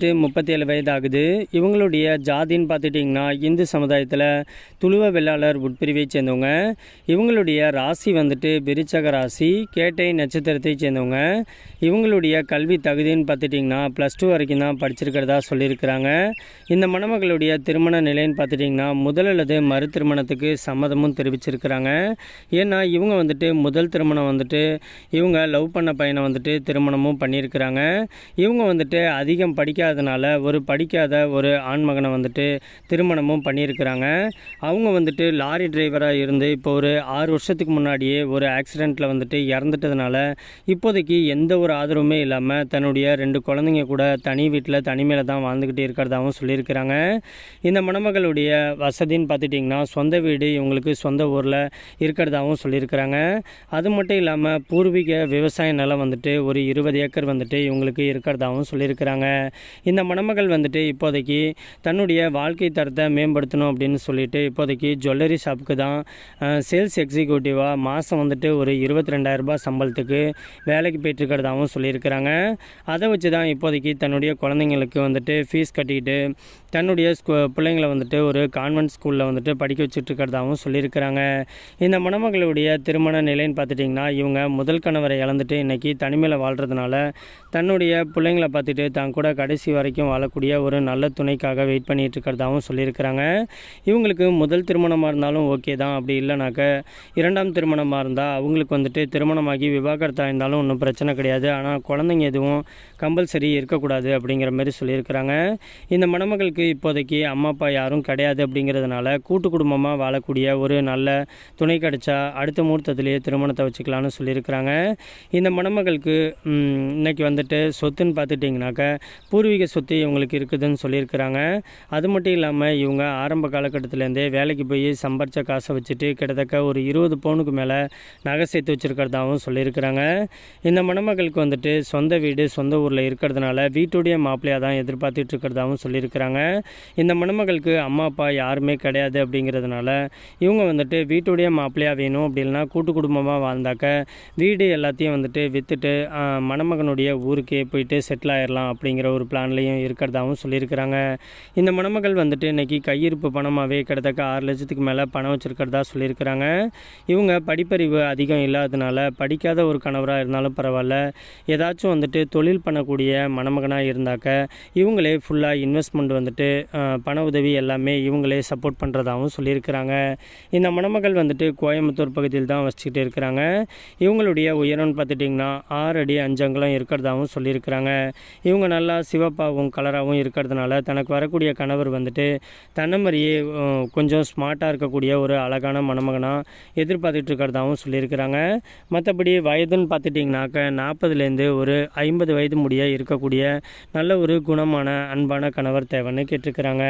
வந்துட்டு முப்பத்தேழு வயது ஆகுது இவங்களுடைய ஜாதின்னு பார்த்துட்டிங்கன்னா இந்து சமுதாயத்தில் துளுவ வெள்ளாளர் உட்பிரிவை சேர்ந்தவங்க. இவங்களுடைய ராசி வந்துட்டு விருச்சக ராசி கேட்டை நட்சத்திரத்தை சேர்ந்தவங்க. இவங்களுடைய கல்வி தகுதின்னு பார்த்துட்டிங்கன்னா ப்ளஸ் டூ வரைக்கும் தான் படிச்சிருக்கிறதா சொல்லியிருக்கிறாங்க. இந்த மணமகளுடைய திருமண நிலைன்னு பார்த்துட்டிங்கன்னா முதல் அல்லது மறு திருமணத்துக்கு சம்மதமும் தெரிவிச்சிருக்கிறாங்க. ஏன்னா இவங்க வந்துட்டு முதல் திருமணம் வந்துட்டு இவங்க லவ் பண்ண பையனை வந்துட்டு திருமணமும் பண்ணியிருக்கிறாங்க. இவங்க வந்துட்டு அதிகம் படிக்காதனால ஒரு படிக்காத ஒரு ஆண்மகனை வந்துட்டு திருமணமும் பண்ணியிருக்கிறாங்க. அவங்க வந்துட்டு லாரி டிரைவராக இருந்து இப்போ ஒரு ஆறு வருஷத்துக்கு முன்னாடியே ஒரு ஆக்சிடெண்ட்டில் வந்துட்டு இறந்துட்டதுனால இப்போதைக்கு எந்த ஒரு ஆதரவுமே இல்லாமல் தன்னுடைய ரெண்டு குழந்தைங்க கூட தனி வீட்டில் தனிமையில் தான் வாழ்ந்துக்கிட்டு இருக்கிறதாகவும் சொல்லியிருக்கிறாங்க. இந்த மணமகளுடைய வசதின்னு பார்த்துட்டிங்கன்னா சொந்த வீடு இவங்களுக்கு சொந்த ஊரில் இருக்கிறதாகவும் சொல்லியிருக்கிறாங்க. அது மட்டும் இல்லாமல் பூர்வீக விவசாய நிலம் வந்துட்டு ஒரு இருபது ஏக்கர் வந்துட்டு இவங்களுக்கு இருக்கிறதாகவும் சொல்லியிருக்கிறாங்க. இந்த மணமகள் வந்துட்டு இப்போதைக்கு தன்னுடைய வாழ்க்கை தரத்தை மேம்படுத்தணும் அப்படின்னு சொல்லிட்டு இப்போதைக்கு ஜுவல்லரி ஷாப்புக்கு தான் சேல்ஸ் எக்ஸிக்யூட்டிவாக மாதம் வந்துட்டு ஒரு இருபத்தி ரெண்டாயிரரூபா சம்பளத்துக்கு வேலைக்கு போயிட்டுருக்கிறதாகவும் சொல்லியிருக்கிறாங்க. அதை வச்சு தான் இப்போதைக்கு தன்னுடைய குழந்தைங்களுக்கு வந்துட்டு ஃபீஸ் கட்டிக்கிட்டு தன்னுடைய ஸ்கூ பிள்ளைங்களை வந்துட்டு ஒரு கான்வென்ட் ஸ்கூலில் வந்துட்டு படிக்க வச்சுட்டுருக்கிறதாகவும் சொல்லியிருக்கிறாங்க. இந்த மணமகளுடைய திருமண நிலைன்னு பார்த்துட்டிங்கன்னா இவங்க முதல் கணவரை இழந்துட்டு இன்றைக்கி தனிமையில் வாழ்கிறதுனால தன்னுடைய பிள்ளைங்களை பார்த்துட்டு தான் கூட கடைசி வரைக்கும் வாழக்கூடிய ஒரு நல்ல துணைக்காக வெயிட் பண்ணிட்டு இருக்கிறதாகவும் சொல்லியிருக்கிறாங்க. இவங்களுக்கு முதல் திருமணமாக இருந்தாலும் ஓகே தான். அப்படி இல்லைனாக்க இரண்டாம் திருமணமாக இருந்தால் அவங்களுக்கு வந்துட்டு திருமணமாகி விவாகரத்தாக இருந்தாலும் ஒன்றும் பிரச்சனை கிடையாது. ஆனால் குழந்தைங்க எதுவும் கம்பல்சரி இருக்கக்கூடாது அப்படிங்கிற மாதிரி சொல்லியிருக்கிறாங்க. இந்த மணமகளுக்கு இப்போதைக்கு அம்மா அப்பா யாரும் கிடையாது அப்படிங்கிறதுனால கூட்டு குடும்பமாக வாழக்கூடிய ஒரு நல்ல துணை கிடைச்சா அடுத்த முகூர்த்தத்திலேயே திருமணத்தை வச்சுக்கலாம்னு சொல்லியிருக்கிறாங்க. இந்த மணமகளுக்கு இன்றைக்கி இன்னைக்கு வந்துட்டு சொத்துன்னு பார்த்துட்டிங்கனாக்க பூர்வீக சொத்து இவங்களுக்கு இருக்குதுன்னு சொல்லியிருக்கிறாங்க. அது மட்டும் இல்லாமல் இவங்க ஆரம்ப காலகட்டத்திலேருந்தே வேலைக்கு போய் சம்பாரித்த காசை வச்சுட்டு கிட்டத்தட்ட ஒரு இருபது பவுனுக்கு மேலே நகை சேர்த்து வச்சுருக்கிறதாகவும் சொல்லியிருக்கிறாங்க. இந்த மணமகளுக்கு வந்துட்டு சொந்த வீடு சொந்த ஊரில் இருக்கிறதுனால வீட்டுடைய மாப்பிள்ளையாக தான் எதிர்பார்த்துட்டு இருக்கிறதாகவும் சொல்லியிருக்கிறாங்க. இந்த மணமகளுக்கு அம்மா அப்பா யாருமே கிடையாது அப்படிங்கிறதுனால இவங்க வந்துட்டு வீட்டுடைய மாப்பிள்ளையாக வேணும் அப்படின்னா கூட்டு குடும்பமாக வாழ்ந்தாக்க வீடு எல்லாத்தையும் வந்துட்டு விற்றுட்டு மணமகனுடைய ஊருக்கே போயிட்டு செட்டில் ஆயிடலாம் அப்படிங்கிற ஒரு பிளான் பிளான்லேயும் இருக்கிறதாகவும் சொல்லியிருக்கிறாங்க. இந்த மணமகள் வந்துட்டு இன்னைக்கு கையிருப்பு பணமாகவே கிட்டத்தட்ட ஆறு லட்சத்துக்கு மேலே பணம் வச்சுருக்கிறதா சொல்லியிருக்கிறாங்க. இவங்க படிப்பறிவு அதிகம் இல்லாததுனால படிக்காத ஒரு கணவராக இருந்தாலும் பரவாயில்ல. ஏதாச்சும் வந்துட்டு தொழில் பண்ணக்கூடிய மணமகனாக இருந்தாக்க இவங்களே ஃபுல்லாக இன்வெஸ்ட்மெண்ட் வந்துட்டு பண உதவி எல்லாமே இவங்களே சப்போர்ட் பண்ணுறதாகவும் சொல்லியிருக்கிறாங்க. இந்த மணமகள் வந்துட்டு கோயம்புத்தூர் பகுதியில் தான் வச்சுக்கிட்டு இருக்கிறாங்க. இவங்களுடைய உயரம்னு பார்த்துட்டிங்கன்னா ஆறு அடி அஞ்சங்களும் இருக்கிறதாகவும் சொல்லியிருக்கிறாங்க. இவங்க நல்லா சிவப்பாகவும் கலராகவும் இருக்கிறதுனால தனக்கு வரக்கூடிய கணவர் வந்துட்டு தன்னை மாதிரியே கொஞ்சம் ஸ்மார்ட்டாக இருக்கக்கூடிய ஒரு அழகான மணமகனாக எதிர்பார்த்துட்டு இருக்கிறதாகவும் சொல்லியிருக்கிறாங்க. மற்றபடி வயதுன்னு பார்த்துட்டிங்கனாக்க நாற்பதுலேருந்து ஒரு ஐம்பது வயது முடிய இருக்கக்கூடிய நல்ல ஒரு குணமான அன்பான கணவர் தேவைன்னு கேட்டிருக்கிறாங்க.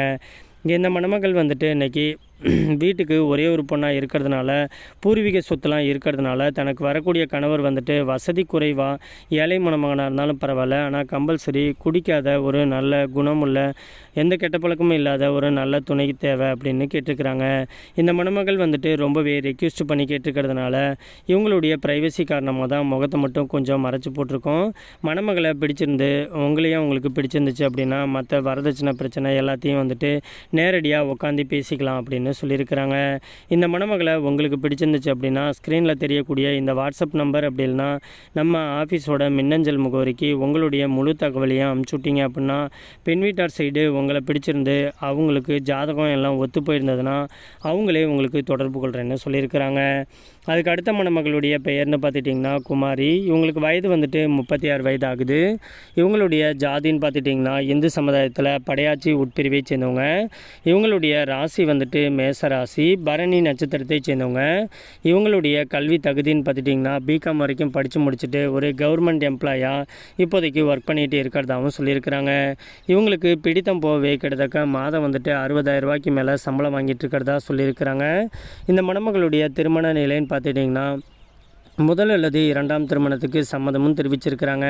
இந்த மணமகள் வந்துட்டு இன்னைக்கு வீட்டுக்கு ஒரே ஒரு பொண்ணாக இருக்கிறதுனால பூர்வீக சொத்துலாம் இருக்கிறதுனால தனக்கு வரக்கூடிய கணவர் வந்துட்டு வசதி குறைவாக ஏழை மணமகனாக இருந்தாலும் பரவாயில்ல. ஆனால் கம்பல்சரி குடிக்காத ஒரு நல்ல குணமுள்ள எந்த கெட்ட பழக்கமும் இல்லாத ஒரு நல்ல துணை தேவை அப்படின்னு கேட்டிருக்கிறாங்க இந்த மணமகள் வந்துட்டு ரொம்பவே ரெக்யூஸ்ட் பண்ணி கேட்டிருக்கிறதுனால இவங்களுடைய ப்ரைவசி காரணமாக தான் முகத்தை மட்டும் கொஞ்சம் மறைச்சி போட்டிருக்கோம். மணமகளை பிடிச்சிருந்து உங்களையும் உங்களுக்கு பிடிச்சிருந்துச்சு அப்படின்னா மற்ற வரதட்சணை பிரச்சனை எல்லாத்தையும் வந்துட்டு நேரடியாக உட்காந்து பேசிக்கலாம் அப்படின்னு சொல்லியிருக்கிறாங்க. இந்த மணமகளை உங்களுக்கு பிடிச்சிருந்துச்சு அப்படின்னா ஸ்க்ரீனில் தெரியக்கூடிய இந்த வாட்ஸ்அப் நம்பர் அப்படின்னா நம்ம ஆஃபீஸோட மின்னஞ்சல் முகவரிக்கு உங்களுடைய முழு தகவலையும் அமுச்சு விட்டீங்க அப்படின்னா பெண் வீட்டார் சைடு உங்களை பிடிச்சிருந்து அவங்களுக்கு ஜாதகம் எல்லாம் ஒத்து போயிருந்ததுன்னா அவங்களே உங்களுக்கு தொடர்பு கொள்கிறேன்னு சொல்லியிருக்கிறாங்க. அதுக்கு அடுத்த மணமகளுடைய பெயர்னு பார்த்துட்டிங்கன்னா குமாரி. இவங்களுக்கு வயது வந்துட்டு முப்பத்தி ஆறு வயது ஆகுது இவங்களுடைய ஜாதின்னு பார்த்துட்டிங்கன்னா இந்து சமுதாயத்தில் படையாச்சி உட்பிரிவை சேர்ந்தவங்க. இவங்களுடைய ராசி வந்துட்டு மேசராசி பரணி நட்சத்திரத்தை சேர்ந்தவங்க. இவங்களுடைய கல்வி தகுதின்னு பார்த்துட்டிங்கன்னா பிகாம் வரைக்கும் படித்து முடிச்சுட்டு ஒரு கவர்மெண்ட் எம்ப்ளாயாக இப்போதைக்கு ஒர்க் பண்ணிகிட்டு இருக்கிறதாகவும் சொல்லியிருக்கிறாங்க. இவங்களுக்கு பிடித்தம் போகவே கிட்டத்தக்க மாதம் வந்துட்டு அறுபதாயிரம் ரூபாய்க்கு மேலே சம்பளம் வாங்கிட்டு இருக்கிறதா சொல்லியிருக்கிறாங்க. இந்த மணமகளுடைய திருமண நிலைன்னு பார்த்துட்டிங்கன்னா முதல் அல்லது இரண்டாம் திருமணத்துக்கு சம்மதமும் தெரிவிச்சிருக்கிறாங்க.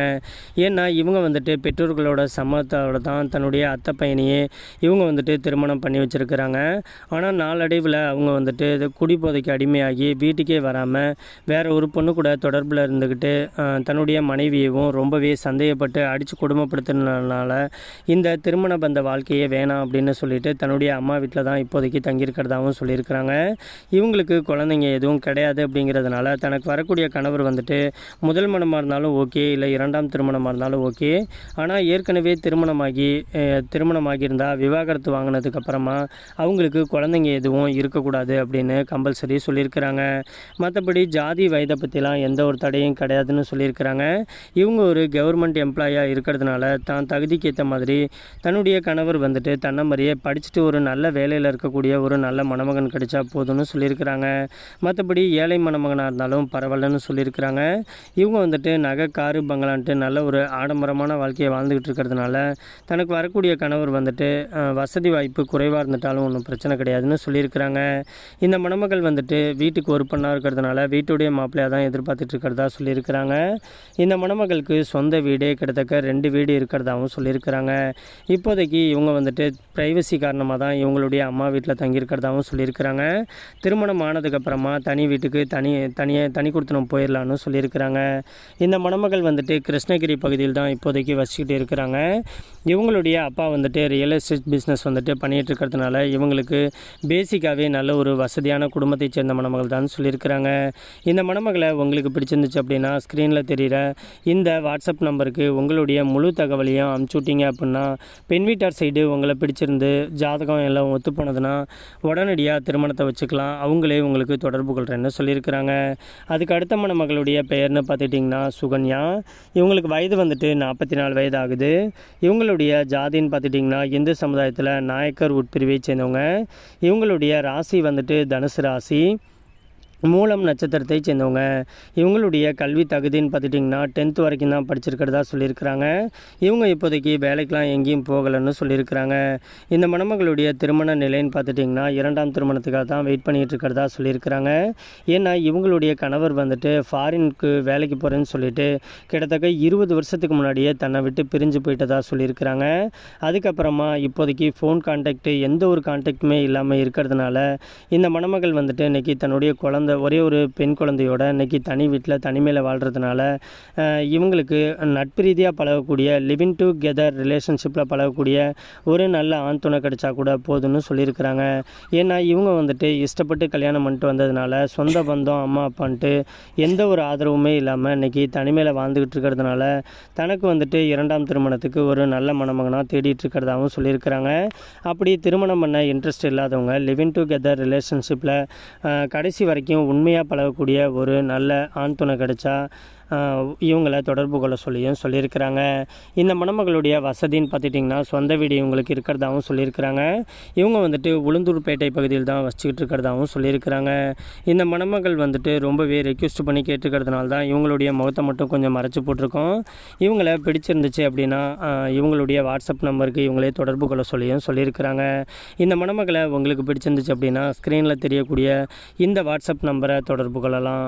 ஏன்னா இவங்க வந்துட்டு பெற்றோர்களோட சம்மதத்தோட தான் தன்னுடைய அத்தை பையனையே இவங்க வந்துட்டு திருமணம் பண்ணி வச்சுருக்கிறாங்க. ஆனால் நாளடைவில் அவங்க வந்துட்டு இது குடிபோதைக்கு அடிமையாகி வீட்டுக்கே வராமல் வேற ஒரு பொண்ணு கூட தொடர்பில் இருந்துக்கிட்டு தன்னுடைய மனைவியவும் ரொம்பவே சந்தேகப்பட்டு அடித்து கொடுமைப்படுத்தினால இந்த திருமண பந்த வாழ்க்கையே வேணாம் அப்படின்னு சொல்லிட்டு தன்னுடைய அம்மா வீட்டில் தான் இப்போதைக்கு தங்கியிருக்கிறதாகவும் சொல்லியிருக்கிறாங்க. இவங்களுக்கு குழந்தைங்க எதுவும் கிடையாது அப்படிங்கிறதுனால தனக்கு வரக்கூடிய கணவர் வந்துட்டு முதல் மனமாக இருந்தாலும் ஓகே இல்லை இரண்டாம் திருமணமாக இருந்தாலும் ஓகே. ஆனால் ஏற்கனவே திருமணமாகி திருமணமாகியிருந்தால் விவாகரத்து வாங்கினதுக்கப்புறமா அவங்களுக்கு குழந்தைங்க எதுவும் இருக்கக்கூடாது அப்படின்னு கம்பல்சரி சொல்லியிருக்கிறாங்க. மற்றபடி ஜாதி வயதை பற்றிலாம் எந்த ஒரு தடையும் கிடையாதுன்னு சொல்லியிருக்கிறாங்க. இவங்க ஒரு கவர்மெண்ட் எம்ப்ளாயாக இருக்கிறதுனால தான் தகுதிக்கு ஏற்ற மாதிரி தன்னுடைய கணவர் வந்துட்டு தன்னை மாதிரியே படிச்சுட்டு ஒரு நல்ல வேலையில் இருக்கக்கூடிய ஒரு நல்ல மணமகன் கிடைச்சா போதும்னு சொல்லியிருக்கிறாங்க. மற்றபடி ஏழை மணமகனாக இருந்தாலும் பரவாயில்லன்னு சொல்லியிருக்கிறாங்க. இவங்க வந்துட்டு நகை காரு பங்களான்ட்டு நல்ல ஒரு ஆடம்பரமான வாழ்க்கையை வாழ்ந்துக்கிட்டு இருக்கிறதுனால தனக்கு வரக்கூடிய கணவர் வந்துட்டு வசதி வாய்ப்பு குறைவாக இருந்துட்டாலும் ஒன்றும் பிரச்சனை கிடையாதுன்னு சொல்லியிருக்கிறாங்க. இந்த மணமகள் வந்துட்டு வீட்டுக்கு ஒரு பொண்ணாக இருக்கிறதுனால வீட்டுடைய மாப்பிள்ளையாக தான் எதிர்பார்த்துட்டு இருக்கிறதா சொல்லியிருக்கிறாங்க. இந்த மணமகளுக்கு சொந்த வீடே கிட்டத்தட்ட ரெண்டு வீடு இருக்கிறதாகவும் சொல்லியிருக்கிறாங்க. இப்போதைக்கு இவங்க வந்துட்டு ப்ரைவசி காரணமாக தான் இவங்களுடைய அம்மா வீட்டில் தங்கியிருக்கிறதாகவும் சொல்லியிருக்கிறாங்க. திருமணம் ஆனதுக்கப்புறமா தனி வீட்டுக்கு தனி தனியாக தனி கொடுத்தனம் போயிடலான்னு சொல்லியிருக்கிறாங்க. இந்த மணமகள் வந்துட்டு கிருஷ்ணகிரி பகுதியில் தான் இப்போதைக்கு வசிக்கிட்டு இருக்கிறாங்க. இவங்களுடைய அப்பா வந்துட்டு ரியல் எஸ்டேட் பிஸ்னஸ் வந்துட்டு பண்ணிகிட்டு இருக்கிறதுனால இவங்களுக்கு பேசிக்காகவே நல்ல ஒரு வசதியான குடும்பத்தை சேர்ந்த மணமகள் தான் சொல்லியிருக்கிறாங்க. இந்த மணமகளை உங்களுக்கு பிடிச்சிருந்துச்சு அப்படின்னா ஸ்க்ரீனில் தெரிகிற இந்த வாட்ஸ்அப் நம்பருக்கு உங்களுடைய முழு தகவலையும் அமுச்சு விட்டீங்க அப்படின்னா பெண் வீட்டார் சைடு உங்களை பிடிச்சிருந்து ஜாதகம் எல்லாம் ஒத்து போனதுன்னா உடனடியாக திருமணத்தை வச்சுக்கலாம். அவங்களே உங்களுக்கு தொடர்பு கொள்கிறேன்னு சொல்லியிருக்கிறாங்க. அதுக்கு அடுத்த மணமகளுடைய பெயர்னு பார்த்துட்டிங்கன்னா சுகன்யா. இவங்களுக்கு வயது வந்துட்டு நாற்பத்தி நாலு வயது ஆகுது இவங்களுடைய ஜாதின்னு பார்த்துட்டிங்கன்னா இந்து சமுதாயத்தில் நாயக்கர் உட்பிரிவை சேர்ந்தவங்க. இவங்களுடைய ராசி வந்துட்டு தனுசு ராசி. மூலம் நட்சத்திரத்தை சேர்ந்தவங்க. இவங்களுடைய கல்வி தகுதின்னு பார்த்துட்டிங்கன்னா டென்த் வரைக்கும் தான் படிச்சிருக்கிறதா சொல்லியிருக்கிறாங்க. இவங்க இப்போதைக்கு வேலைக்கெலாம் எங்கேயும் போகலைன்னு சொல்லியிருக்கிறாங்க. இந்த மணமகளுடைய திருமண நிலைன்னு பார்த்துட்டிங்கன்னா இரண்டாம் திருமணத்துக்காக தான் வெயிட் பண்ணிகிட்டு இருக்கிறதா சொல்லியிருக்கிறாங்க. ஏன்னா இவங்களுடைய கணவர் வந்துட்டு ஃபாரினுக்கு வேலைக்கு போகிறேன்னு சொல்லிட்டு கிட்டத்தட்ட இருபது வருஷத்துக்கு முன்னாடியே தன்னை விட்டு பிரிஞ்சு போயிட்டதா சொல்லியிருக்கிறாங்க. அதுக்கப்புறமா இப்போதைக்கு ஃபோன் கான்டாக்ட் எந்த ஒரு கான்டாக்டுமே இல்லாமல் இருக்கிறதுனால இந்த மணமகள் வந்துட்டு இன்னைக்கு தன்னுடைய குழந்தை ஒரே ஒரு பெண் குழந்தையோட இன்னைக்கு தனி வீட்டில் தனிமையில் வாழ்கிறதுனால இவங்களுக்கு நட்பு ரீதியாக பழகக்கூடிய லிவிங் டுகெதர் ரிலேஷன்ஷிப்பில் பழகக்கூடிய ஒரு நல்ல ஆண் துணை கிடைச்சா கூட போதும்னு சொல்லியிருக்கிறாங்க. ஏன்னா இவங்க வந்துட்டு இஷ்டப்பட்டு கல்யாணம் பண்ணிட்டு வந்ததுனால சொந்த பந்தம் அம்மா அப்பான்ட்டு எந்த ஒரு ஆதரவுமே இல்லாமல் இன்னைக்கு தனிமையில் வாழ்ந்துக்கிட்டு இருக்கிறதுனால தனக்கு வந்துட்டு இரண்டாம் திருமணத்துக்கு ஒரு நல்ல மணமகனாக தேடிட்டு இருக்கிறதாகவும் சொல்லியிருக்கிறாங்க. அப்படி திருமணம் பண்ண இன்ட்ரெஸ்ட் இல்லாதவங்க லிவிங் டுகெதர் ரிலேஷன்ஷிப்பில் கடைசி வரைக்கும் உண்மையாக பழகக்கூடிய ஒரு நல்ல ஆண் துணை கிடைச்சா இவங்களை தொடர்பு கொள்ள சொல்லியும் சொல்லியிருக்கிறாங்க. இந்த மணமகளுடைய வசதின்னு பார்த்துட்டிங்கன்னா சொந்த வீடு இவங்களுக்கு இருக்கிறதாகவும் சொல்லியிருக்கிறாங்க. இவங்க வந்துட்டு உளுந்தூர்பேட்டை பகுதியில் தான் வச்சுக்கிட்டு இருக்கிறதாகவும் சொல்லியிருக்கிறாங்க. இந்த மணமகள் வந்துட்டு ரொம்பவே ரெக்வஸ்ட் பண்ணி கேட்டுக்கிறதுனால தான் இவங்களுடைய முகத்தை மட்டும் கொஞ்சம் மறைச்சு போட்டிருக்கோம். இவங்களை பிடிச்சிருந்துச்சு அப்படின்னா இவங்களுடைய வாட்ஸ்அப் நம்பருக்கு இவங்களே தொடர்பு கொள்ள சொல்லியும் சொல்லியிருக்கிறாங்க. இந்த மணமகளை உங்களுக்கு பிடிச்சிருந்துச்சு அப்படின்னா ஸ்க்ரீனில் தெரியக்கூடிய இந்த வாட்ஸ்அப் நம்பரை தொடர்பு கொள்ளலாம்.